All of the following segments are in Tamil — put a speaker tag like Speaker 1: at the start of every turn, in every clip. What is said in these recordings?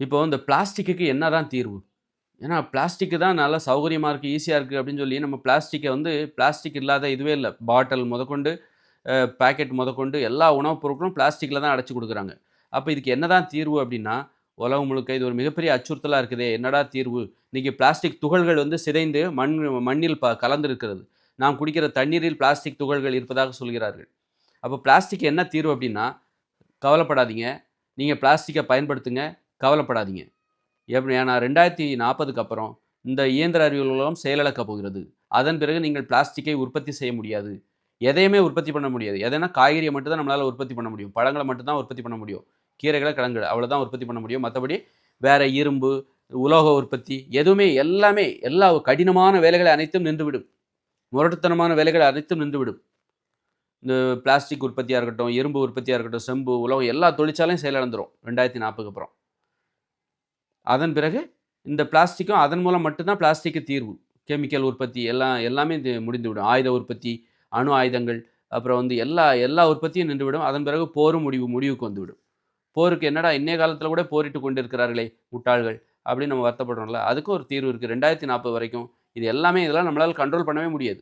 Speaker 1: இப்போ இந்த பிளாஸ்டிக்குக்கு என்னதான் தீர்வு? ஏன்னா பிளாஸ்டிக்கு தான் நல்லா சௌகரியமாக இருக்குது ஈஸியாக இருக்குது அப்படின்னு சொல்லி நம்ம பிளாஸ்டிக்கை வந்து பிளாஸ்டிக் இல்லாத இதுவே இல்லை பாட்டில் முதற்கொண்டு, பேக்கெட் முதற்கொண்டு எல்லா உணவுப் பொருட்களும் பிளாஸ்டிக்கில் தான் அடைச்சி கொடுக்குறாங்க அப்போ இதுக்கு என்னதான் தீர்வு அப்படின்னா, உலகம் முழுக்க இது ஒரு மிகப்பெரிய அச்சுறுத்தலாக இருக்குதே! என்னடா தீர்வு? இன்றைக்கி பிளாஸ்டிக் துகள்கள் வந்து சிதைந்து மண் மண்ணில் ப கலந்துருக்கிறது நாம் குடிக்கிற தண்ணீரில் பிளாஸ்டிக் துகள்கள் இருப்பதாக சொல்கிறார்கள். அப்போ பிளாஸ்டிக் என்ன தீர்வு அப்படின்னா, கவலைப்படாதீங்க. நீங்கள் பிளாஸ்டிக்கை பயன்படுத்துங்க. கவலைப்படாதீங்க. எப்படி ஏன்னா 2040க்கு அப்புறம் இந்த இயந்திர அறிவியலும் செயலிழக்கப் போகிறது. அதன் பிறகு நீங்கள் பிளாஸ்டிக்கை உற்பத்தி செய்ய முடியாது. எதையுமே உற்பத்தி பண்ண முடியாது. எதனா காய்கறியை மட்டும்தான் நம்மளால் உற்பத்தி பண்ண முடியும். பழங்களை மட்டும்தான் உற்பத்தி பண்ண முடியும். கீரைகளை கிழங்குகள அவ்வளோதான் உற்பத்தி பண்ண முடியும். மற்றபடி வேறு இரும்பு, உலோக உற்பத்தி எதுவுமே எல்லாமே எல்லா கடினமான வேலைகளை அனைத்தும் நின்றுவிடும். முரட்டுத்தனமான வேலைகள் அனைத்தும் நின்றுவிடும். இந்த பிளாஸ்டிக் உற்பத்தியாக இருக்கட்டும், இரும்பு உற்பத்தியாக இருக்கட்டும், செம்பு, உலகம் எல்லா தொழிற்சாலையும் செயலிழந்துடும் ரெண்டாயிரத்தி நாற்பதுக்கு அப்புறம். அதன் பிறகு இந்த பிளாஸ்டிக்கும் அதன் மூலம் மட்டும்தான் பிளாஸ்டிக்கு தீர்வு. கெமிக்கல் உற்பத்தி எல்லாம் எல்லாமே இது முடிந்துவிடும். ஆயுத உற்பத்தி, அணு ஆயுதங்கள், அப்புறம் வந்து எல்லா எல்லா உற்பத்தியும் நின்றுவிடும். அதன் பிறகு போரும் முடிவு முடிவுக்கு வந்துவிடும். போருக்கு என்னடா இன்னைய காலத்தில் கூட போரிட்டு கொண்டிருக்கிறார்களே முட்டாள்கள்! அப்படின்னு நம்ம வருத்தப்படுறோம்ல. அதுக்கும் ஒரு தீர்வு இருக்குது ரெண்டாயிரத்தி நாற்பது வரைக்கும் இது எல்லாமே இதெல்லாம் நம்மளால் கண்ட்ரோல் பண்ணவே முடியாது.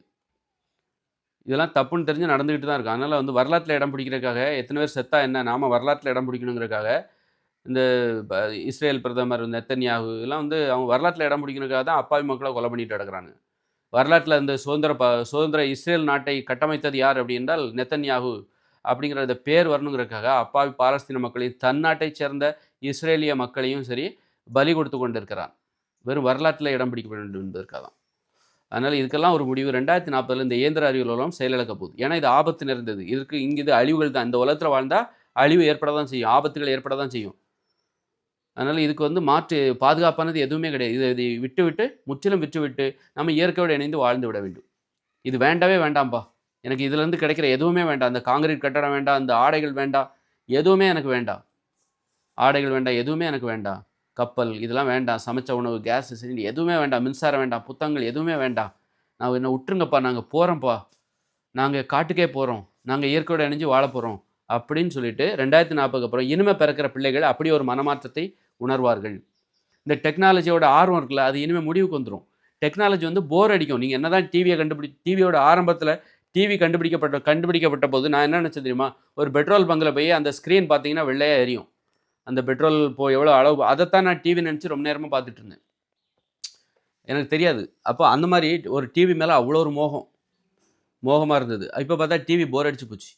Speaker 1: இதெல்லாம் தப்புன்னு தெரிஞ்சு நடந்துக்கிட்டு தான் இருக்கு. அதனால் வந்து வரலாற்றில் இடம் பிடிக்கிறதுக்காக எத்தனை பேர் செத்தா என்ன? நாம வரலாற்றில் இடம் பிடிக்கணுங்கிறதுக்காக, இந்த ப இஸ்ரேல் பிரதமர் நெத்தன்யாகு எல்லாம் வந்து அவங்க வரலாற்றில் இடம் பிடிக்கிறதுக்காக தான் அப்பாவி மக்களை கொலை பண்ணிட்டு கிடக்குறாங்க. வரலாற்றில் இந்த சுதந்திர ப சுதந்திர இஸ்ரேல் நாட்டை கட்டமைத்தது யார் அப்படி என்றால் நெத்தன்யாகு அப்படிங்கிற அந்த பேர் வரணுங்கிறதுக்காக அப்பாவி பாலஸ்தீன மக்களையும், தன் நாட்டை சேர்ந்த இஸ்ரேலிய மக்களையும் சரி பலி கொடுத்து கொண்டிருக்கிறான். வெறும் வரலாற்றில் இடம் பிடிக்க வேண்டும் என்பதற்காக தான். அதனால் இதுக்கெல்லாம் ஒரு முடிவு 2040ல இந்த இயந்திர அறிவியல் செயலிழக்க போகுது. ஏன்னா இது ஆபத்து நிறைந்தது. இதற்கு இங்கே இது அழிவுகள் தான். இந்த உலகத்தில் வாழ்ந்தால் அழிவு ஏற்பட தான் செய்யும். ஆபத்துகள் ஏற்பட தான் செய்யும். அதனால் இதுக்கு வந்து மாற்று பாதுகாப்பானது எதுவுமே கிடையாது. இதை இதை விட்டுவிட்டு முற்றிலும் விட்டுவிட்டு நம்ம இயற்கையோடு இணைந்து வாழ்ந்து விட வேண்டும். இது வேண்டவே வேண்டாம்பா. எனக்கு இதுலேருந்து கிடைக்கிற எதுவுமே வேண்டாம். அந்த காங்கிரீட் கட்டடம் வேண்டாம். அந்த ஆடைகள் வேண்டாம். எதுவுமே எனக்கு வேண்டாம். ஆடைகள் வேண்டாம். எதுவுமே எனக்கு வேண்டாம். கப்பல் இதெல்லாம் வேண்டாம். சமைச்ச உணவு, கேஸ் சிலிண்டர் எதுவுமே வேண்டாம். மின்சாரம் வேண்டாம். புத்தகங்கள் எதுவுமே வேண்டாம். நான் என்ன விட்டுருங்கப்பா. நாங்கள் போகிறோம்ப்பா நாங்கள் காட்டுக்கே போகிறோம் நாங்கள் இயற்கையோடு இணைஞ்சு வாழ போகிறோம் அப்படின்னு சொல்லிட்டு 2040க்கு அப்புறம் இனிமே பிறக்கிற பிள்ளைகள் அப்படி ஒரு மனமாற்றத்தை உணர்வார்கள். இந்த டெக்னாலஜியோட ஆர்வம் இருக்குல்ல, அது இனிமேல் முடிவுக்கு வந்துடும் டெக்னாலஜி வந்து போர் அடிக்கும். நீங்கள் என்ன தான் டிவியை கண்டுபிடி டிவியோட ஆரம்பத்தில் டிவி கண்டுபிடிக்கப்பட்ட கண்டுபிடிக்கப்பட்ட போது நான் என்ன நினச்சேன் தெரியுமா? ஒரு பெட்ரோல் பங்கில் போய் அந்த ஸ்க்ரீன் பார்த்தீங்கன்னா வெள்ளையாக எரியும். அந்த பெட்ரோல் போ எவ்வளோ அளவு அதைத்தான் நான் டிவி நினச்சி ரொம்ப நேரமாக பார்த்துட்டு இருந்தேன். எனக்கு தெரியாது. அப்போ அந்த மாதிரி ஒரு டிவி மேலே அவ்வளோ ஒரு மோகம். மோகமாக இருந்தது. இப்போ பார்த்தா டிவி போர் அடிச்சு போச்சு.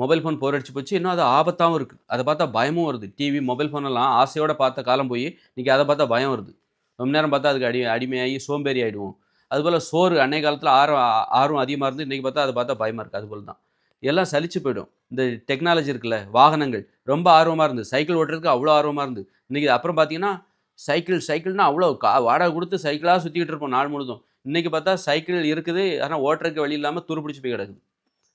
Speaker 1: மொபைல் ஃபோன் போர் அடிச்சு போச்சு. இன்னும் அது ஆபத்தாகவும் இருக்குது அதை பார்த்தா பயமும் வருது. டிவி, மொபைல் ஃபோனெல்லாம் ஆசையோடு பார்த்த காலம் போய், இன்றைக்கி அதை பார்த்தா பயம் வருது. ரொம்ப நேரம் பார்த்தா அதுக்கு அடி அடிமையாகி சோம்பேறி ஆகிடுவோம் அதுபோல் சோறு அன்னை காலத்தில் ஆர்வம் ஆர்வம் அதிகமாக இருந்து, இன்னைக்கு பார்த்தா அதை பார்த்தா பயமாக இருக்குது அதுபோல் தான். எல்லாம் சலிச்சு போயிடும். இந்த டெக்னாலஜி இருக்குல்ல, வாகனங்கள் ரொம்ப ஆர்வமாக இருந்தது. சைக்கிள் ஓட்டுறதுக்கு அவ்வளோ ஆர்வமாக இருந்து இன்றைக்கி அப்புறம் பார்த்தீங்கன்னா, சைக்கிள் சைக்கிள்னா அவ்வளோ கா வாடகை கொடுத்து சைக்கிளாக சுற்றிக்கிட்டு இருப்போம் நாள் முழுதும். இன்னைக்கு பார்த்தா சைக்கிள் இருக்குது. ஆனால் ஓட்டுறதுக்கு வழி இல்லாமல் துருப்பிடிச்சு போய் கிடக்குது.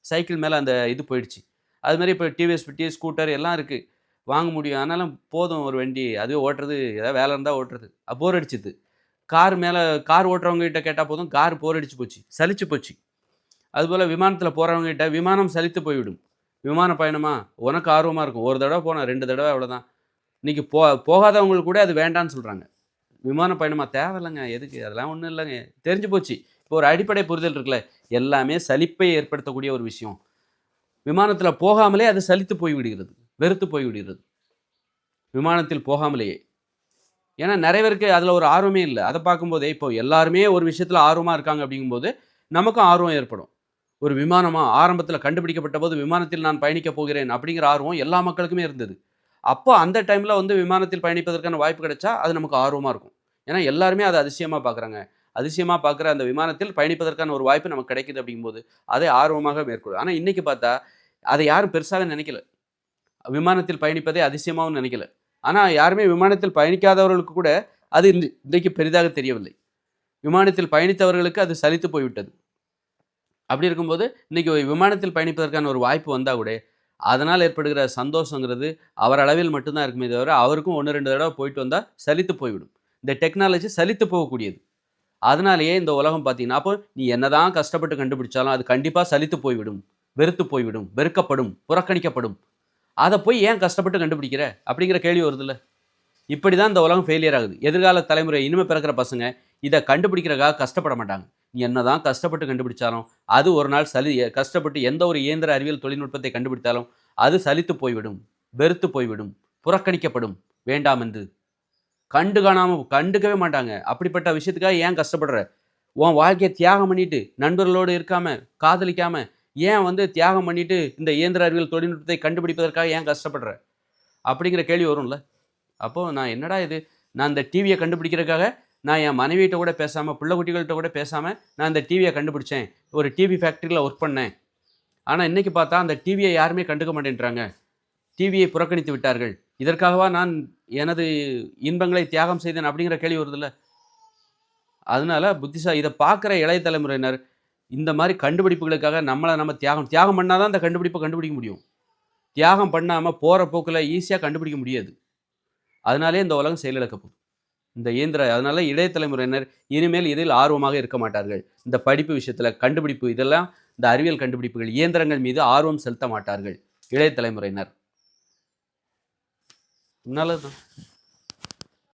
Speaker 1: சைக்கிள் மேலே அந்த இது போயிடுச்சு. அது மாதிரி இப்போ டிவிஎஸ் பிப்டி, ஸ்கூட்டர் எல்லாம் இருக்குது வாங்க முடியும். ஆனாலும் போதும் ஒரு வண்டி. அதுவே ஓட்டுறது ஏதாவது வேலை இருந்தால் ஓட்டுறது. போர் அடிச்சுது. கார் மேலே கார் ஓட்டுறவங்க கிட்ட கேட்டால் போதும். கார் போர் அடிச்சு போச்சு. சலிச்சு போச்சு. அதுபோல் விமானத்தில் போகிறவங்க கிட்ட விமானம் சலித்து போய்விடும். விமான பயணமா? உனக்கு ஆர்வமாக இருக்கும். ஒரு தடவை போனேன். ரெண்டு தடவை அவ்வளோதான். இன்னைக்கு போ போகாதவங்களுக்கு கூட அது வேண்டான்னு சொல்கிறாங்க விமான பயணமாக தேவையில்லைங்க எதுக்கு? அதெல்லாம் ஒன்றும் இல்லைங்க தெரிஞ்சு போச்சு. இப்போ ஒரு அடிப்படை புரிதல் இருக்குல்ல, எல்லாமே சலிப்பை ஏற்படுத்தக்கூடிய ஒரு விஷயம். விமானத்தில் போகாமலே அது சலித்து போய் விடுகிறது. வெறுத்து போய் விடுகிறது. விமானத்தில் போகாமலேயே. ஏன்னா நிறைய பேருக்கு அதில் ஒரு ஆர்வமே இல்லை அதை பார்க்கும்போதே இப்போ எல்லாருமே ஒரு விஷயத்தில் ஆர்வமாக இருக்காங்க அப்படிங்கும்போது, நமக்கும் ஆர்வம் ஏற்படும். ஒரு விமானமாக ஆரம்பத்தில் கண்டுபிடிக்கப்பட்ட போது விமானத்தில் நான் பயணிக்கப் போகிறேன் அப்படிங்கிற ஆர்வம் எல்லா மக்களுக்குமே இருந்தது. அப்போ அந்த டைமில் வந்து விமானத்தில் பயணிப்பதற்கான வாய்ப்பு கிடைச்சா, அது நமக்கு ஆர்வமாக இருக்கும். ஏன்னா எல்லாருமே அதை அதிசயமாக பார்க்குறாங்க. அதிசயமாக பார்க்குற அந்த விமானத்தில் பயணிப்பதற்கான ஒரு வாய்ப்பு நமக்கு கிடைக்குது அப்படிங்கும்போது, அதை ஆர்வமாக மேற்கொள்ளும். ஆனால் இன்றைக்கி பார்த்தா, அதை யாரும் பெருசாக நினைக்கல. விமானத்தில் பயணிப்பதை அதிசயமாகவும் நினைக்கல. ஆனால் யாருமே விமானத்தில் பயணிக்காதவர்களுக்கு கூட அது இன்றைக்கு பெரிதாக தெரியவில்லை. விமானத்தில் பயணித்தவர்களுக்கு அது சலித்து போய்விட்டது. அப்படி இருக்கும்போது, இன்றைக்கி விமானத்தில் பயணிப்பதற்கான ஒரு வாய்ப்பு வந்தால் கூட, அதனால் ஏற்படுகிற சந்தோஷங்கிறது அவர் அளவில் மட்டும்தான் இருக்குமே தவிர, அவருக்கும் ஒன்று ரெண்டு தடவை போயிட்டு வந்தால் சலித்து போய்விடும். இந்த டெக்னாலஜி சலித்து போகக்கூடியது. அதனாலேயே இந்த உலகம் பார்த்தீங்கன்னா, அப்போ நீ என்னதான் கஷ்டப்பட்டு கண்டுபிடிச்சாலும் அது கண்டிப்பாக சலித்து போய்விடும். வெறுத்து போய்விடும். வெறுக்கப்படும். புறக்கணிக்கப்படும். அதை போய் ஏன் கஷ்டப்பட்டு கண்டுபிடிக்கிற? அப்படிங்கிற கேள்வி வருதுல்ல. இப்படி தான் இந்த உலகம் ஃபெயிலியர் ஆகுது எதிர்கால தலைமுறை இனிமே பிறக்கிற பசங்க இதை கண்டுபிடிக்கிறக்காக கஷ்டப்பட மாட்டாங்க நீ என்னதான் கஷ்டப்பட்டு கண்டுபிடிச்சாலும் அது ஒரு நாள் சலி கஷ்டப்பட்டு எந்த ஒரு இயந்திர அறிவியல் தொழில்நுட்பத்தை கண்டுபிடித்தாலும் அது சலித்து போய்விடும் வெறுத்து போய்விடும் புறக்கணிக்கப்படும் வேண்டாம் என்று கண்டு காணாமல் கண்டுக்கவே மாட்டாங்க. அப்படிப்பட்ட விஷயத்துக்காக ஏன் கஷ்டப்படுற? உன் வாழ்க்கையை தியாகம் பண்ணிட்டு நண்பர்களோடு இருக்காம காதலிக்காம ஏன் வந்து தியாகம் பண்ணிட்டு இந்த இயந்திர அறிவியல் தொழில்நுட்பத்தை கண்டுபிடிப்பதற்காக ஏன் கஷ்டப்படுற? அப்படிங்கிற கேள்வி வரும்ல. அப்போ நான் என்னடா இது? நான் இந்த டிவியை கண்டுபிடிக்கிறதுக்காக நான் என் மனைவியிட்ட கூட பேசாமல் பிள்ளை குட்டிகள்கிட்ட கூட பேசாமல் நான் இந்த டிவியை கண்டுபிடிச்சேன். ஒரு டிவி ஃபேக்ட்ரியில் ஒர்க் பண்ணேன். ஆனால் இன்றைக்கி பார்த்தா அந்த டிவியை யாருமே கண்டுக்க மாட்டேன்றாங்க. டிவியை புறக்கணித்து விட்டார்கள். இதற்காகவா நான் எனது இன்பங்களை தியாகம் செய்தேன் அப்படிங்கிற கேள்வி வருதுல்ல? அதனால புத்திசா இதை பார்க்குற இளைய தலைமுறையினர் இந்த மாதிரி கண்டுபிடிப்புகளுக்காக நம்மளை நம்ம தியாகம் தியாகம் பண்ணால் தான் அந்த கண்டுபிடிப்பை கண்டுபிடிக்க முடியும். தியாகம் பண்ணாமல் போகிற போக்கில் ஈஸியாக கண்டுபிடிக்க முடியாது. அதனாலே இந்த உலகம் செயலிழக்க போகுது. இந்த இயந்திர அதனால இளைய தலைமுறையினர் இனிமேல் இதில் ஆர்வமாக இருக்க மாட்டார்கள். இந்த படிப்பு விஷயத்தில் கண்டுபிடிப்பு இதெல்லாம் இந்த அறிவியல் கண்டுபிடிப்புகள் இயந்திரங்கள் மீது ஆர்வம் செலுத்த மாட்டார்கள். இளைய தலைமுறையினர். நல்லதுதான்